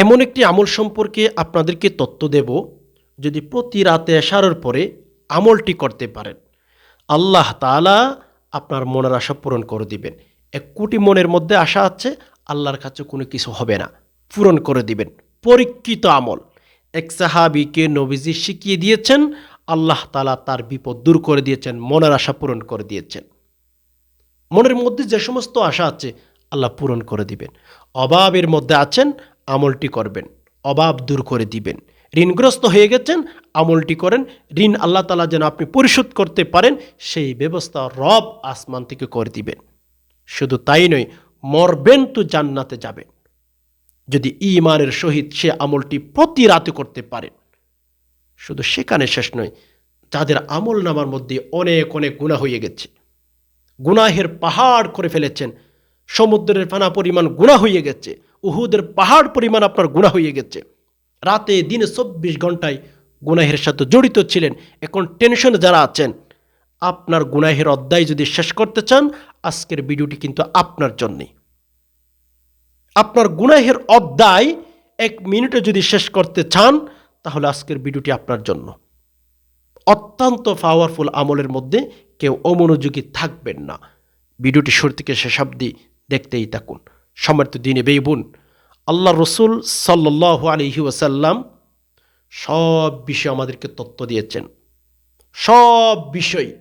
এমন একটি আমল সম্পর্কে আপনাদেরকে তথ্য দেব, যদি প্রতি রাতে এশারের পরে আমলটি করতে পারেন। আল্লাহ তাআলা আপনার মনের আশা পূরণ করে দিবেন। এক কোটি মনের মধ্যে আশা আছে, আল্লাহর কাছে কোনো কিছু হবে না। পূরণ করে দিবেন। পরীক্ষিত আমল। এক সাহাবিকে নবীজি শিখিয়ে দিয়েছেন, আল্লাহ তাআলা তার বিপদ দূর করে দিয়েছেন, মনের আশা পূরণ করে দিয়েছেন। মনের মধ্যে যে সমস্ত আশা আছে, আল্লাহ পূরণ করে দিবেন। অভাবের মধ্যে আছেন আমলটি করবেন, অভাব দূর করে দিবেন। ঋণগ্রস্ত হয়ে গেছেন, আমলটি করেন। ঋণ আল্লাহ তালা যেন আপনি পরিশোধ করতে পারেন, সেই ব্যবস্থা রব আসমান থেকে করে দিবেন। শুধু তাই নয়, মরবেন তো জান্নাতে যাবেন। যদি ইমানের সহিত সে আমলটি প্রতি রাতে করতে পারেন, শুধু সেখানে শেষ নয়, যাদের আমল নামার মধ্যে অনেক অনেক গুণা হয়ে গেছে, গুনাহের পাহাড় করে ফেলেছেন, সমুদ্রের ফানা পরিমাণ গুণা হয়ে গেছে উহুদের পাহাড় পরিমাণ আপনার গুণা হয়ে গেছে। রাতে দিনে চব্বিশ ঘন্টায় গুনাহের সাথে জড়িত ছিলেন। এখন টেনশনে যারা আছেন, আপনার গুনাহের অধ্যায় যদি শেষ করতে চান, আজকের ভিডিওটি কিন্তু আপনার জন্যে। আপনার গুনাহের অধ্যায় এক মিনিটে যদি শেষ করতে চান, তাহলে আজকের ভিডিওটি আপনার জন্য। অত্যন্ত পাওয়ারফুল আমলের মধ্যে কেউ অমনোযোগী থাকবেন না। ভিডিওটি শুরু থেকে শেষ অব্দি দেখতেই থাকুন। সমর্থ দিনে বেইবুন আল্লাহ রসুল সাল্লাহ আলহি ওয়াসাল্লাম সব বিষয় আমাদেরকে তত্ত্ব দিয়েছেন। সব বিষয়।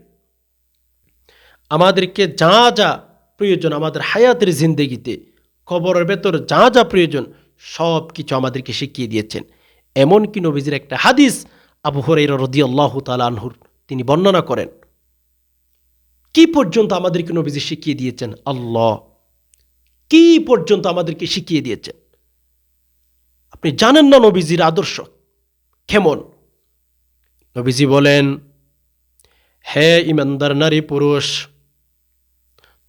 আমাদেরকে যা যা প্রয়োজন আমাদের হায়াতের জিন্দগিতে, কবরের ভেতর যা যা প্রয়োজন, সব কিছু আমাদেরকে শিখিয়ে দিয়েছেন। এমনকি নবীজির একটা হাদিস আবু হরাইরা রদি আল্লাহ আনহুর, তিনি বর্ণনা করেন। কি পর্যন্ত আমাদেরকে নবীজি শিখিয়ে দিয়েছেন? আল্লাহ। কি পর্যন্ত আমাদেরকে শিখিয়ে দিয়েছেন? আপনি জানেন না নবীজির আদর্শ? কেমন? নবীজি বলেন, হে ইমানদার নারী পুরুষ,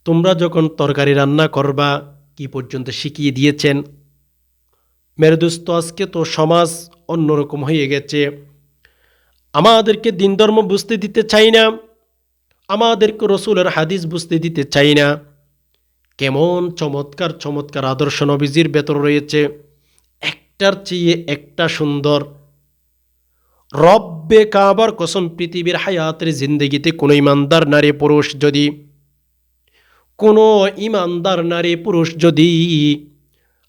তোমরা যখন তরকারি রান্না করবা, কি পর্যন্ত শিখিয়ে দিয়েছেন? মেরুদুস্ত, আজকে তো সমাজ অন্যরকম হয়ে গেছে। আমাদেরকে দিন ধর্ম বুঝতে দিতে চাই না। আমাদেরকে রসুলের হাদিস বুঝতে দিতে চাই না। কেমন চমৎকার চমৎকার আদর্শ নবীজির ভেতর রয়েছে। একটার চেয়ে একটা সুন্দর। রব্বে কাবার কসম পৃথিবীর হায়াতের জিন্দগিতে কোনো ইমানদার নারী পুরুষ যদি, কোনো ইমানদার নারী পুরুষ যদি,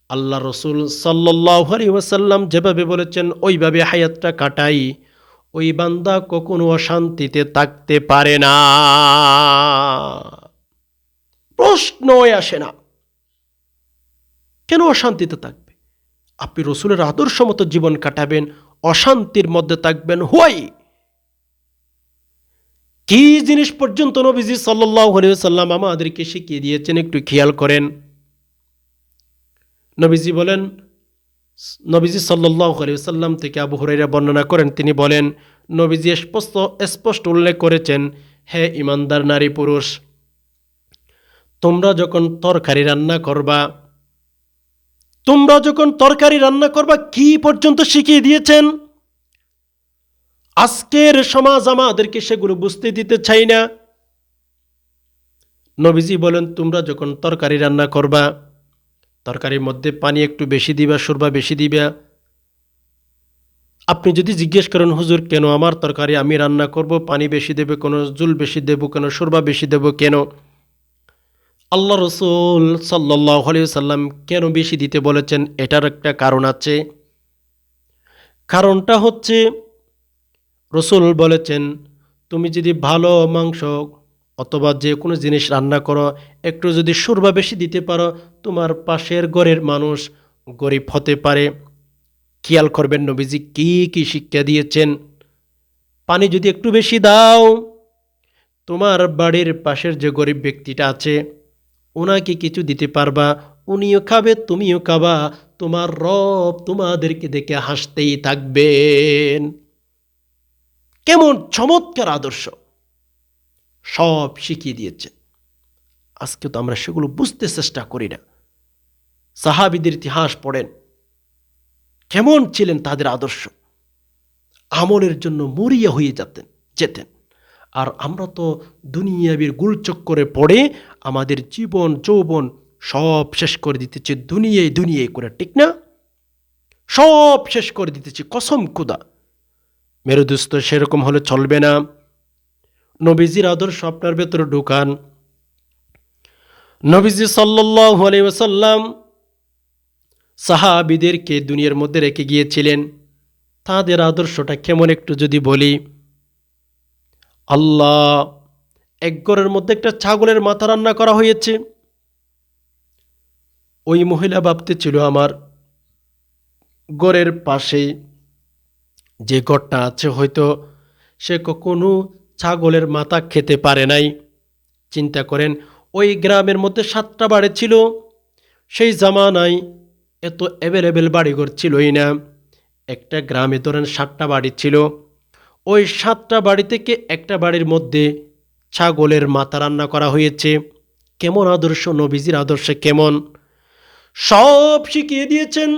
আল্লাহ রসুল সাল্লাহ আলী ওয়াসাল্লাম যেভাবে বলেছেন, ওইভাবে হায়াতটা কাটাই। ওই বান্দা কখনো অশান্তিতে থাকতে পারে না। প্রশ্নই আসে না। কেন অশান্তিতে থাকবে? আপনি রসুলের আদর্শ মতো জীবন কাটাবেন, অশান্তির মধ্যে থাকবেন। হুয়াই? কি জিনিস পর্যন্ত নবীজি সাল্লাম আমাদেরকে শিখিয়ে দিয়েছেন একটু খেয়াল করেন। নবীজি বলেন, নবীজি সাল্লাহ সাল্লাম থেকে আবু হরাইরা বর্ণনা করেন, তিনি বলেন, নবীজি স্পষ্ট স্পষ্ট উল্লেখ করেছেন, হে ইমানদার নারী পুরুষ, তোমরা যখন তরকারি রান্না করবা তোমরা যখন তরকারি রান্না করবা, কি পর্যন্ত শিখিয়ে দিয়েছেন? আজকের সমাজ আমাদেরকে সেগুলো বুঝতে দিতে চাই না। নবীজি বলেন, তোমরা যখন তরকারি রান্না করবা, তরকারির মধ্যে পানি একটু বেশি দিবা সুরবা বেশি দিবা। আপনি যদি জিজ্ঞেস করেন, হুজুর, কেন আমার তরকারি আমি রান্না করব? পানি বেশি দেবে কোনো? জুল বেশি দেব কেন? সুরবা বেশি দেব কেন আল্লাহ রসুল সাল্লাহ সাল্লাম কেন বেশি দিতে বলেছেন? এটার একটা কারণ আছে। কারণটা হচ্ছে, রসুল বলেছেন, তুমি যদি ভালো মাংস অথবা যে কোনো জিনিস রান্না করো, একটু যদি সুরবা বেশি দিতে পারো, তোমার পাশের ঘরের মানুষ গরিব হতে পারে। খেয়াল করবেন, নবীজি কি কি শিক্ষা দিয়েছেন? পানি যদি একটু বেশি দাও, তোমার বাড়ির পাশের যে গরিব ব্যক্তিটা আছে ওনাকে কিছু দিতে পারবা, উনিও খাবে, তুমিও খাবা, তোমার রব তোমাদেরকে দেখে হাসতেই থাকবেন। কেমন চমৎকার আদর্শ। সব শিখিয়ে দিয়েছে। আজকে তো আমরা সেগুলো বুঝতে চেষ্টা করি না। সাহাবিদের ইতিহাস পড়েন। কেমন ছিলেন তাদের আদর্শ। আমলের জন্য মরিয়া হয়ে যেতেন যেতেন। আর আমরা তো দুনিয়াবির গুলচক্করে পড়ে আমাদের জীবন, যৌবন সব শেষ করে দিতেছে দুনিয়ায় দুনিয়ায় করে, ঠিক না? সব শেষ করে দিতেছি, কসম কুদা মেরুদুস্ত সেরকম হলে চলবে না। নবীজির আদর্শ আপনার ভেতরে ঢুকান। নবীজি সাল্লাহ আলাইসাল্লাম সাহাবিদেরকে দুনিয়ার মধ্যে রেখে গিয়েছিলেন। তাদের আদর্শটা কেমন একটু যদি বলি। আল্লাহ এক ঘরের মধ্যে একটা ছাগলের মাথা রান্না করা হয়েছে। ওই মহিলা ভাবতে ছিল আমার গড়ের পাশে যে গড়টা আছে, হয়তো সে কখনো ছাগলের মাথা খেতে পারে নাই। চিন্তা করেন, ওই গ্রামের মধ্যে সাতটা বাড়ি ছিল। সেই জামানায় এত অ্যাভেলেবেল বাড়িঘর ছিলই না। একটা গ্রামে ধরেন সাতটা বাড়ি ছিল। ওই সাতটা বাড়ি থেকে একটা বাড়ির মধ্যে ছাগলের মাথা রান্না করা হয়েছে। কেমন আদর্শ নবীজির আদর্শে কেমন? সব শিখিয়ে দিয়েছেন।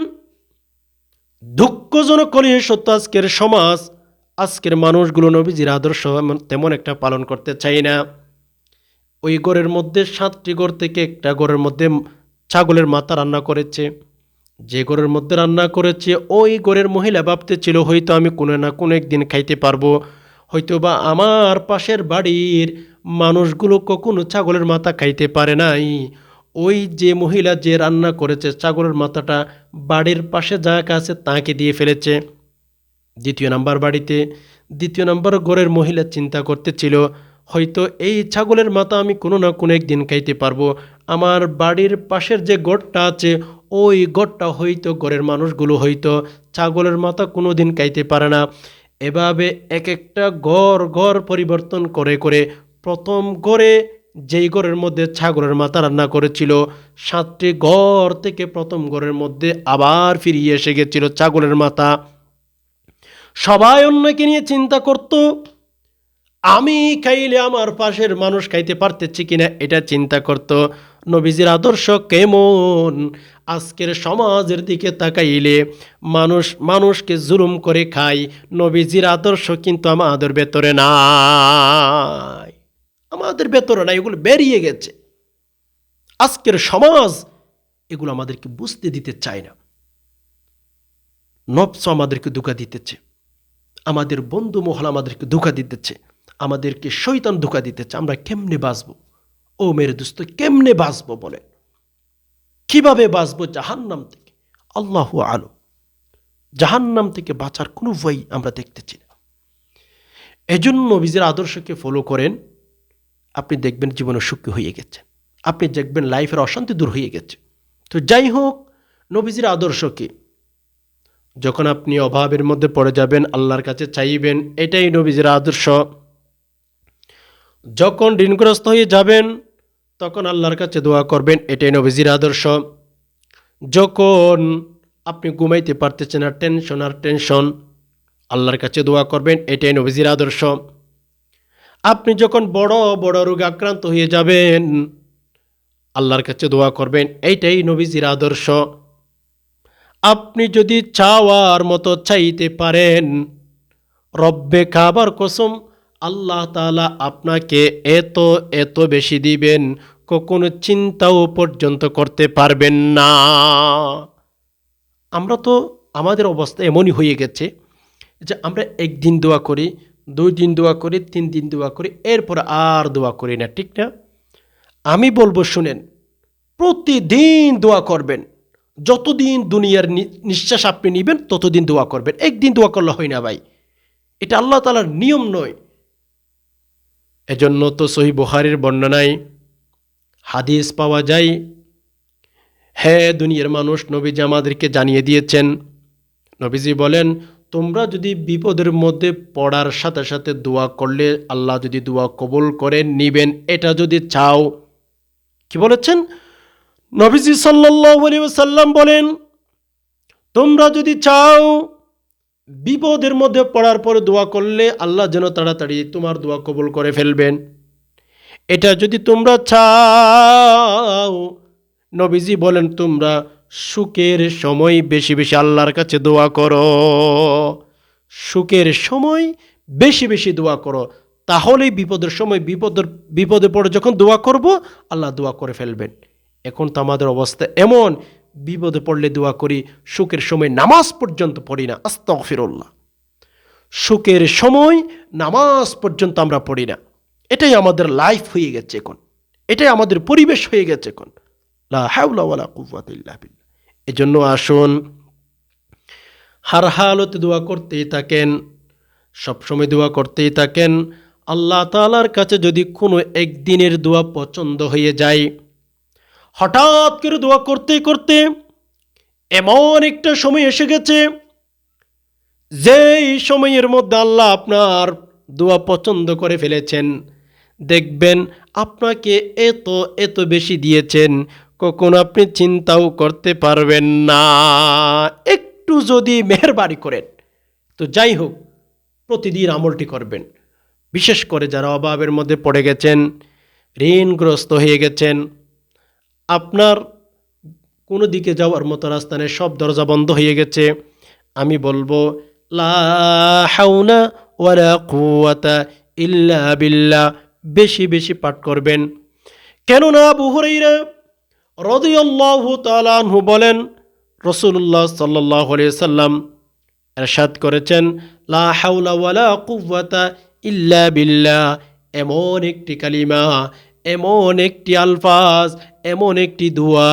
দুঃখজনক কলে সত্য আজকের সমাজ, আজকের মানুষগুলো নবীজির আদর্শ তেমন একটা পালন করতে চাই না। ওই ঘরের মধ্যে সাতটি ঘর থেকে একটা ঘরের মধ্যে ছাগলের মাথা রান্না করেছে। যে ঘরের মধ্যে রান্না করেছে, ওই ঘরের মহিলা ভাবতে ছিল হয়তো আমি কোনো না কোনো একদিন খাইতে পারব। হয়তো বা আমার পাশের বাড়ির মানুষগুলো কখনো ছাগলের মাথা খাইতে পারে নাই। ওই যে মহিলা যে রান্না করেছে, ছাগলের মাথাটা বাড়ির পাশে যা আছে তাকে দিয়ে ফেলেছে। দ্বিতীয় নাম্বার বাড়িতে, দ্বিতীয় নাম্বার ঘরের মহিলা চিন্তা করতেছিল, হয়তো এই ছাগলের মাথা আমি কোনো না কোনো একদিন খাইতে পারব। আমার বাড়ির পাশের যে গড়টা আছে, ওই গড়টা হয়তো ঘরের মানুষগুলো হয়তো ছাগলের মাথা কোনো দিন খাইতে পারে না। এভাবে এক একটা ঘর ঘর পরিবর্তন করে করে প্রথম ঘরে যেই ঘরের মধ্যে ছাগলের মাথা রান্না করেছিল, সাতটি ঘর থেকে প্রথম ঘরের মধ্যে আবার ফিরিয়ে এসে গেছিল ছাগলের মাথা। সবাই অন্যকে নিয়ে চিন্তা করত আমি খাইলে আমার পাশের মানুষ খাইতে পারতেছি কিনা এটা চিন্তা করত নবীজির আদর্শ কেমন? আজকের সমাজের দিকে তাকাইলে মানুষ, মানুষকে জুলুম করে খায়, নবীজির আদর্শ কিন্তু আমাদের ভেতরে নাই। আমাদের ভেতরে নাই, এগুলো বেরিয়ে গেছে। আজকের সমাজ এগুলো আমাদেরকে বুঝতে দিতে চায় না। নবস আমাদেরকে ধোকা দিতেছে। আমাদের বন্ধু মহল আমাদেরকে ধোকা দিতেছে। আমাদেরকে শৈতান ধোকা দিতেছে আমরা কেমনে বাঁচব? ও মেরে দোস্ত, কেমনে বাঁচব বলে কীভাবে বাঁচব জাহান্নাম থেকে? আল্লাহ আলো জাহান্নাম থেকে বাঁচার কোনো বই আমরা দেখতেছি না। এজন্য নবীজের আদর্শকে ফলো করেন। আপনি দেখবেন জীবনে সুখী হয়ে গেছে আপনি দেখবেন লাইফের অশান্তি দূর হয়ে গেছে। তো যাই হোক, নবীজির আদর্শকে যখন আপনি অভাবের মধ্যে পড়ে যাবেন, আল্লাহর কাছে চাইবেন, এটাই নবীজির আদর্শ। যখন ঋণগ্রস্ত হয়ে যাবেন, তখন আল্লাহর কাছে দোয়া করবেন, এটাই নবীজির আদর্শ। যখন আপনি ঘুমাইতে পারতেছেন না টেনশন আর টেনশন আল্লাহর কাছে দোয়া করবেন, এটাই নবীজির আদর্শ। আপনি যখন বড় বড় রোগে আক্রান্ত হয়ে যাবেন, আল্লাহর কাছে দোয়া করবেন, এইটাই নবীজির আদর্শ। আপনি যদি চাওয়ার মতো চাইতে পারেন, রব্বে খাবার কসম আল্লাহ তালা আপনাকে এত এত বেশি দিবেন, কখনো চিন্তাও পর্যন্ত করতে পারবেন না। আমরা তো, আমাদের অবস্থা এমনই হয়ে গেছে যে আমরা একদিন দোয়া করি, দুই দিন দোয়া করি, তিন দিন দোয়া করি, এরপর আর দোয়া করি না, ঠিক না? আমি বলব, শুনেন, প্রতিদিন দোয়া করবেন। যতদিন দুনিয়ার নিঃশ্বাস আপনি নেবেন, ততদিন দোয়া করবেন। একদিন দোয়া করলে হয় না ভাই। এটা আল্লাহ তালার নিয়ম নয়। এজন্য তো সহি বুহারির বর্ণনায় হাদিস পাওয়া যায় হ্যাঁ দুনিয়ার মানুষ, নবীজি আমাদেরকে জানিয়ে দিয়েছেন। নবীজি বলেন, তোমরা যদি বিপদের মধ্যে পড়ার সাথে সাথে দোয়া করলে আল্লাহ যদি দোয়া কবুল করে নিবেন, এটা যদি চাও। কি বলেছেন? নবীজি সাল্লাল্লাহু আলাইহি ওয়াসাল্লাম বলেন, তোমরা যদি চাও বিপদের মধ্যে পড়ার পরে দোয়া করলে আল্লাহ যেন তাড়াতাড়ি তোমার দোয়া কবুল করে ফেলবেন। এটা যদি তোমরা চাও, নবীজি বলেন, তোমরা সুখের সময় বেশি বেশি আল্লাহর কাছে দোয়া করো। সুখের সময় বেশি বেশি দোয়া করো। তাহলেই বিপদের সময় বিপদের, বিপদে পড়ে যখন দোয়া করব, আল্লাহ দোয়া করে ফেলবেন। এখন তো আমাদের অবস্থা এমন বিপদে পড়লে দোয়া করি সুখের সময় নামাজ পর্যন্ত পড়ি না। আস্তাগফিরুল্লাহ। সুখের সময় নামাজ পর্যন্ত আমরা পড়ি না। এটাই আমাদের লাইফ হয়ে গেছে এখন। এটাই আমাদের পরিবেশ হয়ে গেছে এখন। লা হাওলা ওয়ালা কুওয়াতা ইল্লা এজন্য আসুন হার হালতে দোয়া করতেই থাকেন সবসময় দোয়া করতেই থাকেন। আল্লাহ তাআলার কাছে যদি কোনো একদিনের দোয়া পছন্দ হয়ে যায় হঠাৎ করে দোয়া করতে করতে এমন একটা সময় এসে গেছে, যেই সময়ের মধ্যে আল্লাহ আপনার দোয়া পছন্দ করে ফেলেছেন। দেখবেন আপনাকে এত এত বেশি দিয়েছেন, কখন আপনি চিন্তাও করতে পারবেন না। একটু যদি মেহরবানি করেন, তো যাই হোক, প্রতিদিন আমলটি করবেন। বিশেষ করে যারা অভাবের মধ্যে পড়ে গেছেন, ঋণগ্রস্ত হয়ে গেছেন আপনার কোনো দিকে যাওয়ার মতো রাস্তা নেই, সব দরজা বন্ধ হয়ে গেছে। আমি বলব ওয়ালা কুওয়াতা ইল্লা বিল্লাহ, বেশি বেশি পাঠ করবেন। কেননা আবু হুরাইরা রাদিয়াল্লাহু তাআলা আনহু বলেন রসুল্লাহ আলাইহি সাল্লাম এরশাদ করেছেন, লা হাওলা ওয়ালা কুওয়াতা ইল্লা বিল্লাহ, এমন একটি কালিমা এমন একটি আলফাজ, এমন একটি দোয়া।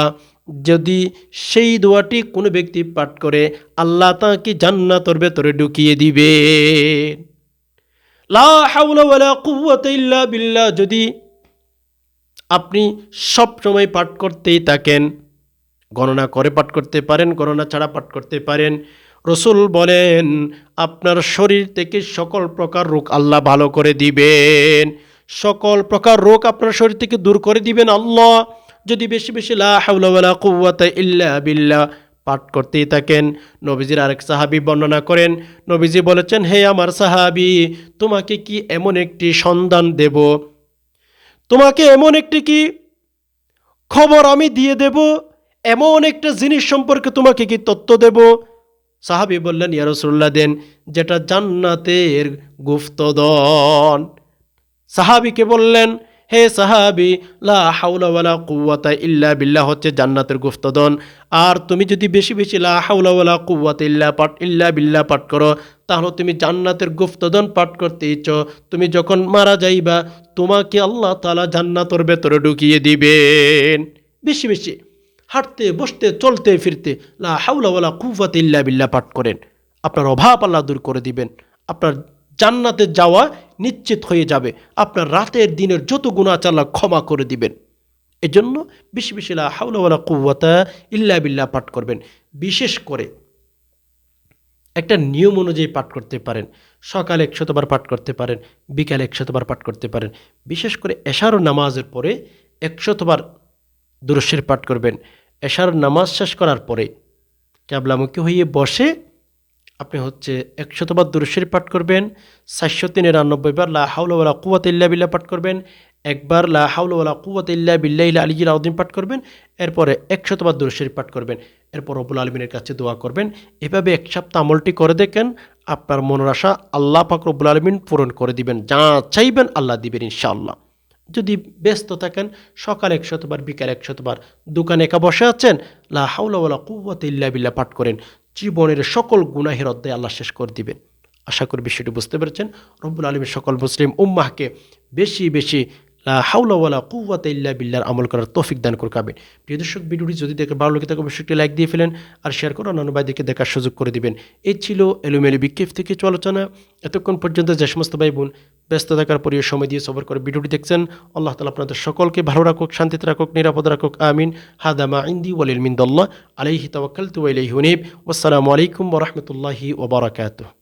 যদি সেই দোয়াটি কোনো ব্যক্তি পাঠ করে, আল্লাহ তাকে জান্নাতর ভেতরে ঢুকিয়ে দিবে। লা যদি আপনি সব সময় পাঠ করতেই থাকেন, গণনা করে পাঠ করতে পারেন, গণনা ছাড়া পাঠ করতে পারেন, রসুল বলেন, আপনার শরীর থেকে সকল প্রকার রোগ আল্লাহ ভালো করে দিবেন। সকল প্রকার রোগ আপনার শরীর থেকে দূর করে দিবেন আল্লাহ। যদি বেশি বেশি লা হাওলা ওয়ালা ইল্লা বিল্লাহ পাঠ করতেই থাকেন, নবীজির আরেক সাহাবি বর্ণনা করেন, নবীজি বলেছেন, হে আমার সাহাবি, তোমাকে কি এমন একটি সন্ধান দেব? তোমাকে এমন একটি কি খবর আমি দিয়ে দেব? এমন একটা জিনিস সম্পর্কে তোমাকে কি তথ্য দেব? সাহাবি বললেন ইয়ারসুল্লাহ দেন, যেটা জান্নাতের গুপ্তদন সাহাবিকে বললেন, হে সাহাবি, লা হাউলা ওয়ালা কুওয়াতা ইল্লা বিল্লাহ হচ্ছে জান্নাতের গুপ্তদন আর তুমি যদি বেশি বেশি লা হাউলা ওয়ালা কুওয়াতা ইল্লা পাঠ ইল্লা বিল্লাহ পাঠ করো, তাহলে তুমি জান্নাতের গুপ্তদন পাঠ করতে ইচ্ছ। তুমি যখন মারা যাইবা, তোমাকে আল্লাহ তালা জান্নাতের ভেতরে ঢুকিয়ে দিবেন। বেশি বেশি হাঁটতে, বসতে, চলতে, ফিরতে লা হাউলা ওয়ালা কুওয়াতা ইল্লা বিল্লাহ পাঠ করেন। আপনার অভাব আল্লাহ দূর করে দিবেন। আপনার জান্নাতে যাওয়া নিশ্চিত হয়ে যাবে। আপনার রাতের দিনের যত গুণাচ আল্লাহ ক্ষমা করে দিবেন। এজন্য বেশি বেশি লা হাওলা ওয়ালা ইল্লা বিল্লা পাঠ করবেন। বিশেষ করে একটা নিয়ম অনুযায়ী পাঠ করতে পারেন। সকালে একশতবার পাঠ করতে পারেন, বিকালে একশতবার পাঠ করতে পারেন। বিশেষ করে এশার নামাজের পরে একশতবার দুরস্বের পাঠ করবেন। এশার নামাজ শেষ করার পরে ক্যাবলামুখী হয়ে বসে আপনি হচ্ছে একশতবার দুরস্বের পাঠ করবেন, চারশো তিরানব্বই বার লা হাউলা কুয়াত ইল্লা বিল্লাহ পাঠ করবেন, একবার লা হাউলা কুয়াত ইল্লা বিল্লাহ আলিজির আউদ্দিন পাঠ করবেন, এরপরে একশতবার দুরস্বের পাঠ করবেন। এরপর রবুল আলমিনের কাছে দোয়া করবেন, এভাবে এক সপ্তাহ আমলটি করে দেখেন, আপনার মনের আশা আল্লাহ পাক রব্বুল আলমিন পূরণ করে দিবেন, যা চাইবেন আল্লাহ দিবেন ইনশাআল্লাহ। যদি ব্যস্ত থাকেন, সকাল একশতবার, বিকাল একশতবার, দোকানে একা বসে আছেন, লা হাউলা কুওয়াতা ইল্লা বিল্লাহ পাঠ করেন। জীবনের সকল গুনাহের অধ্যায় আল্লাহ শেষ করে দিবেন। আশা করি বিষয়টি বুঝতে পেরেছেন। রব্বুল আলমীর সকল মুসলিম উম্মাহকে বেশি বেশি লা হাউলা ওয়ালা কুওয়াতা ইল্লা বিল্লাহর আমল করার তৌফিক দান করে কাবেন প্রিয় দর্শক, ভিডিওটি যদি দেখে ভালো লাগে, তাকে অবশ্যই একটি লাইক দিয়ে ফেলেন আর শেয়ার করে অন্যান্য ভাইদেরকে দেখার সুযোগ করে দিবেন। এই ছিল এলোমেলো বিক্ষেপ থেকে কিছু আলোচনা এতক্ষণ পর্যন্ত যে সমস্ত ভাই বোন ব্যস্ত থাকার পরিয়ে সময় দিয়ে সবর করে ভিডিওটি দেখছেন, আল্লাহ তালা আপনাদের সকলকে ভালো রাখুক, শান্তিতে রাখুক, নিরাপদ রাখুক, আমিন। হাদামা ইন্দি ওয়ালিল মিন্দল্লাহ, আলাইহি তাওয়াক্কালতু ওয়া ইলাইহি উনীব। ওয়াসসালামু আলাইকুম ওয়া রাহমাতুল্লাহি ওয়া বারাকাতুহু।